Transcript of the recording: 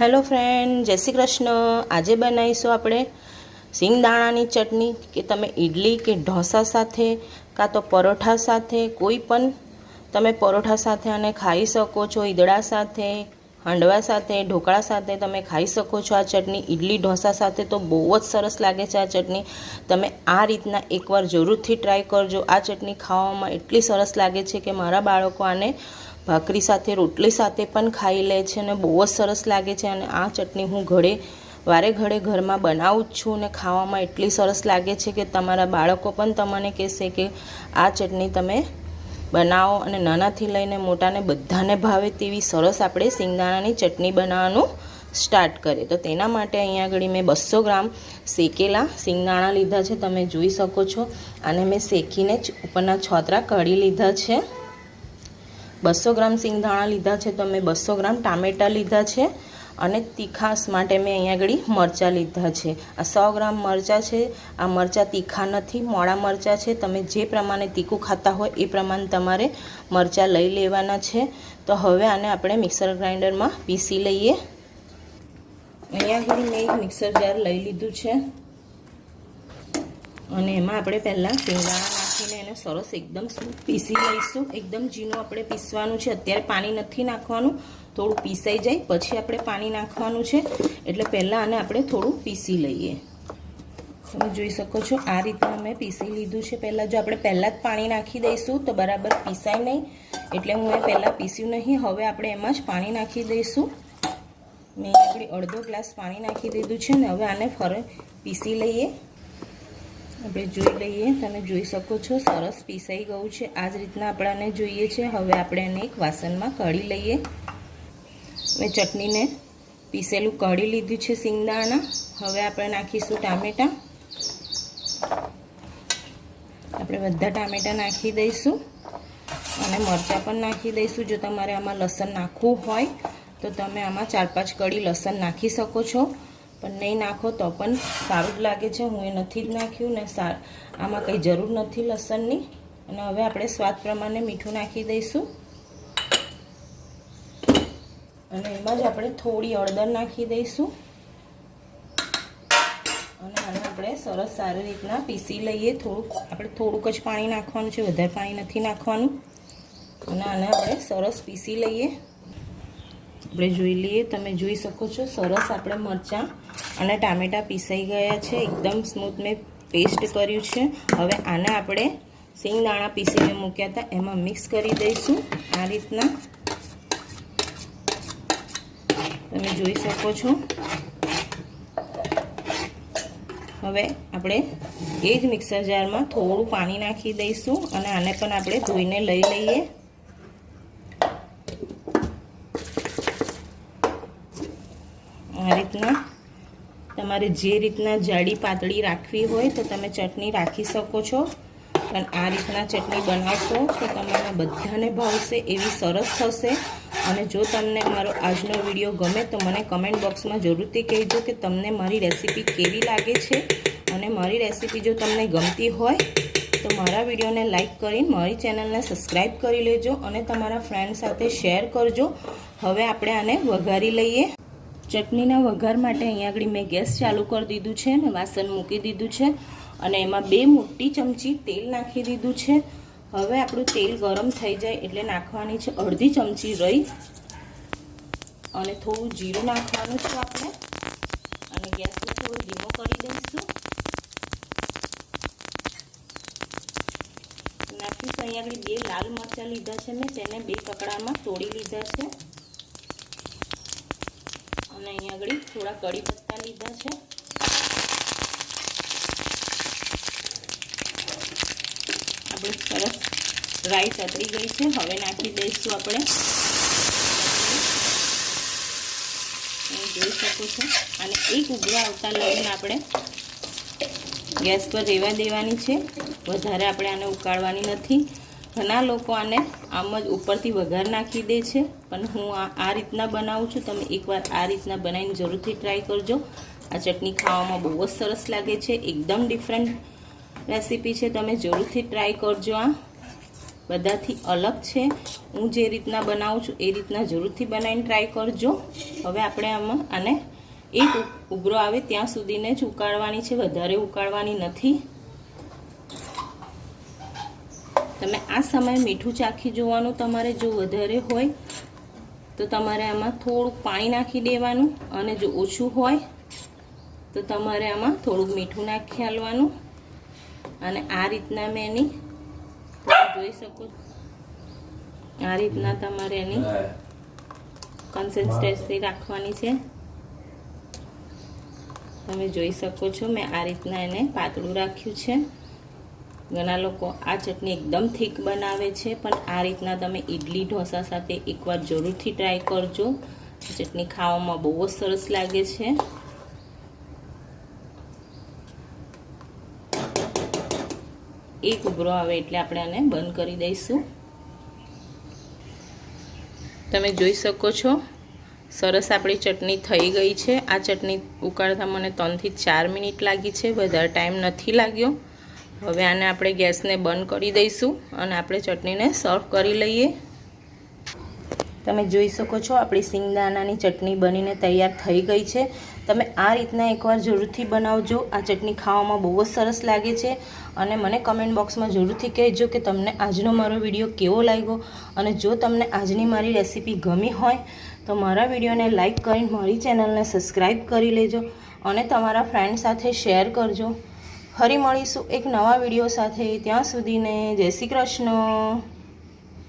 Hello friend, જય શ્રી કૃષ્ણ. આજે બનાવીશું આપણે સિંગદાણાની ચટણી કે તમે ઇડલી કે ઢોસા સાથે કાં તો પરોઠા સાથે, કોઈ પણ તમે પરોઠા સાથે અને ખાઈ શકો છો, ઈદડા સાથે હાંડવા સાથે, ઢોકળા સાથે તમે ખાઈ શકો છો આ ચટણી. ઇડલી ઢોસા સાથે તો બહુ જ સરસ લાગે છે આ ચટણી. તમે આ રીતના એકવાર જરૂરથી ટ્રાય કરજો. આ ચટણી ખાવામાં એટલી સરસ લાગે છે કે મારા બાળકો આને ભાખરી સાથે, રોટલી સાથે પણ ખાઈ લે છે અને બહુ જ સરસ લાગે છે અને આ ચટણી હું ઘરે, વારે ઘડે ઘરમાં બનાવું જ છું અને ખાવામાં એટલી સરસ લાગે છે કે તમારા બાળકો પણ તમને કહેશે કે આ ચટણી તમે બનાવો અને નાનાથી લઈને મોટાને બધાને ભાવે તેવી સરસ આપણે સિંગદાણાની ચટણી બનાવવાનું સ્ટાર્ટ કરીએ. તો તેના માટે અહીંયા આગળ મેં બસો ગ્રામ શેકેલા સિંગદાણા લીધા છે. તમે જોઈ શકો છો. અને મેં શેકીને જ ઉપરના છોતરા કઢી લીધા છે. બસો ગ્રામ સિંગદાણા લીધા છે. તો મેં બસો ગ્રામ ટામેટાં લીધા છે. અને તીખાશ માટે મેં અહીંયા આગળ મરચાં લીધા છે. આ સો ગ્રામ મરચાં છે. આ મરચાં તીખા નથી મોડા મરચાં છે. તમે જે પ્રમાણે તીખું ખાતા હોય એ પ્રમાણે તમારે મરચાં લઈ લેવાના છે. તો હવે આને આપણે મિક્સર ગ્રાઇન્ડરમાં પીસી લઈએ. અહીંયા આગળ મેં એક મિક્સર જાર લઈ લીધું છે. અને એમાં આપણે પહેલાં સિંગદાણા નાખીને એને સરસ એકદમ પીસી લઈશું. એકદમ ઝીણું આપણે પીસવાનું છે. અત્યારે પાણી નથી નાખવાનું. થોડું પીસાઈ જાય. પછી આપણે પાણી નાખવાનું છે. એટલે પહેલાં આને આપણે થોડું પીસી લઈએ. તમે જોઈ શકો છો, આ રીતના મેં પીસી લીધું છે. પહેલાં જો આપણે પહેલાં જ પાણી નાખી દઈશું, તો બરાબર પીસાય નહીં. એટલે હું એ પહેલાં પીસ્યું નહીં. હવે આપણે એમાં જ પાણી નાખી દઈશું. મેં આપણે અડધો ગ્લાસ પાણી નાખી દીધું છે ને, હવે આને ફરે, પીસી લઈએ. આપણે જોઈ લઈએ, તમે જોઈ શકો છો, સરસ પીસાઈ ગયું છે. આ જ રીતના આપણાને જોઈએ છે. હવે આપણે એને એક વાસણમાં કાઢી લઈએ. મેં ચટણીને પીસેલું કાઢી લીધું છે સિંગદાણા હવે આપણે નાખીશું ટામેટાં. આપણે બધા ટામેટાં નાખી દઈશું. અને મરચાં પણ નાખી દઈશું. જો તમારે આમાં લસણ નાખવું હોય, તો તમે આમાં ચાર પાંચ કળી લસણ નાખી શકો છો. પણ નહીં નાખો તો પણ સારું જ લાગે છે. હું એ નથી જ નાખ્યું ને આમાં કંઈ જરૂર નથી લસણની. અને હવે આપણે સ્વાદ પ્રમાણે મીઠું નાખી દઈશું. અને એમાં જ આપણે થોડી હળદર નાખી દઈશું. અને આને આપણે સરસ સારી રીતના પીસી લઈએ. થોડુંક આપણે થોડુંક જ પાણી નાખવાનું છે. વધારે પાણી નથી નાખવાનું. અને આને આપણે સરસ પીસી લઈએ. આપણે જોઈ લઈએ. તમે જોઈ શકો છો સરસ આપણે મરચાં અને ટામેટાં પીસાઈ ગયા છે. એકદમ સ્મૂથ મેં પેસ્ટ કર્યું છે. હવે આને આપણે સિંગદાણા પીસીને મૂક્યા હતા. એમાં મિક્સ કરી દઈશું. આ રીતના. તમે જોઈ શકો છો. હવે આપણે એ જ મિક્સર જારમાં થોડું પાણી નાખી દઈશું અને આને પણ આપણે ધોઈને લઈ લઈએ. આ રીતના. તમારે જે રીતના જાડી પાતળી રાખવી હોય તો તમે ચટણી રાખી શકો છો. પણ આ રીતના ચટણી બનાવશો તો તમારા બધાને ભાવશે, એવી સરસ થશે. અને જો તમને મારો આજનો વીડિયો ગમે તો મને કમેન્ટ બોક્સમાં જરૂરથી કહેજો કે તમને મારી રેસીપી કેવી લાગે છે. અને મારી રેસીપી જો તમને ગમતી હોય તો મારા વિડીયોને લાઇક કરીને મારી ચેનલને સબસ્ક્રાઈબ કરી લેજો અને તમારા ફ્રેન્ડ સાથે શેર કરજો. હવે આપણે આને વઘારી લઈએ. ચટણીના વઘાર માટે અહીંયા આગળ મેં ગેસ ચાલુ કરી દીધું છે ને, વાસણ મૂકી દીધું છે અને એમાં બે મોટી ચમચી તેલ નાખી દીધું છે. હવે આપણું તેલ ગરમ થઈ જાય એટલે નાખવાની છે અડધી ચમચી રહી અને થોડું જીરું નાખવાનું છે આપણે. અને ગેસને થોડો ધીમો કરી દઈશું. નાખીશું અહીંયા આગળ બે લાલ મરચાં લીધા છે મેં, તેને બે કકડામાં તોડી લીધા છે. અને અહીંયા આગળ થોડા કડી પત્તા લીધા છે. આપણે સરસ રાઈસ ચતરી ગઈ છે. હવે નાખી દઈશું આપણે. જોઈ શકો છો. અને એક ઉભરા આવતા લઈને આપણે ગેસ પર રેવા દેવાની છે. વધારે આપણે આને ઉકાળવાની નથી. ઘણા લોકો આને આમ જ ઉપરથી વઘાર નાખી દે છે. પણ હું આ રીતના બનાવું છું. તમે એકવાર આ રીતના બનાવીને જરૂરથી ટ્રાય કરજો. આ ચટણી ખાવામાં બહુ જ સરસ લાગે છે. એકદમ ડિફરન્ટ રેસીપી છે. તમે જરૂરથી ટ્રાય કરજો આ. બધાથી અલગ છે. હું જે રીતના બનાવું છું, એ રીતના જરૂરથી બનાવીને ટ્રાય કરજો. હવે આપણે આમાં આને એક ઉભરો આવે ત્યાં સુધીને જ ઉકાળવાની છે. વધારે ઉકાળવાની નથી. તમે આ સમયે મીઠું ચાખી જોવાનું તમારે જો વધારે હોય, તો તમારે આમાં થોડુંક પાણી નાખી દેવાનું અને જો ઓછું હોય, તો તમારે આમાં થોડુંક મીઠું નાખી હાલવાનું અને આ રીતના મેં એની જોઈ શકો આ રીતના તમારે એની કન્સિસ્ટન્સી રાખવાની છે. તમે જોઈ શકો છો, મેં આ રીતના એને પાતળું રાખ્યું છે. ઘણા લોકો આ ચટણી એકદમ થીક બનાવે છે, પણ આ રીતના તમે ઇડલી ઢોસા સાથે એકવાર જરૂરથી ટ્રાય કરજો. ચટણી ખાવામાં બહુ જ સરસ લાગે છે. એક ઉભરો આવે એટલે આપણે આને બંધ કરી દઈશું. તમે જોઈ શકો છો, સરસ આપણી ચટણી થઈ ગઈ છે. આ ચટણી ઉકાળતા મને ત્રણથી ચાર મિનિટ લાગી છે, વધારે ટાઈમ નથી લાગ્યો. હવે આને આપણે ગેસને બંધ કરી દઈશું અને આપણે ચટણીને સર્વ કરી લઈએ. તમે જોઈ શકો છો આપણી સિંગદાણાની ચટણી બનીને તૈયાર થઈ ગઈ છે. તમે આ રીતના એકવાર જરૂરથી બનાવજો. આ ચટણી ખાવામાં બહુ જ સરસ લાગે છે અને મને કમેન્ટ બોક્સમાં જરૂરથી કહેજો કે તમને આજનો મારો વીડિયો કેવો લાગ્યો અને જો તમને આજની મારી રેસીપી ગમી હોય તો મારા વિડીયોને લાઇક કરીને મારી ચેનલને સબસ્ક્રાઈબ કરી લેજો અને તમારા ફ્રેન્ડ સાથે શેર કરજો. ફરી મળીશું એક નવા વીડિયો સાથે. ત્યાં સુધીને જય શ્રી કૃષ્ણ.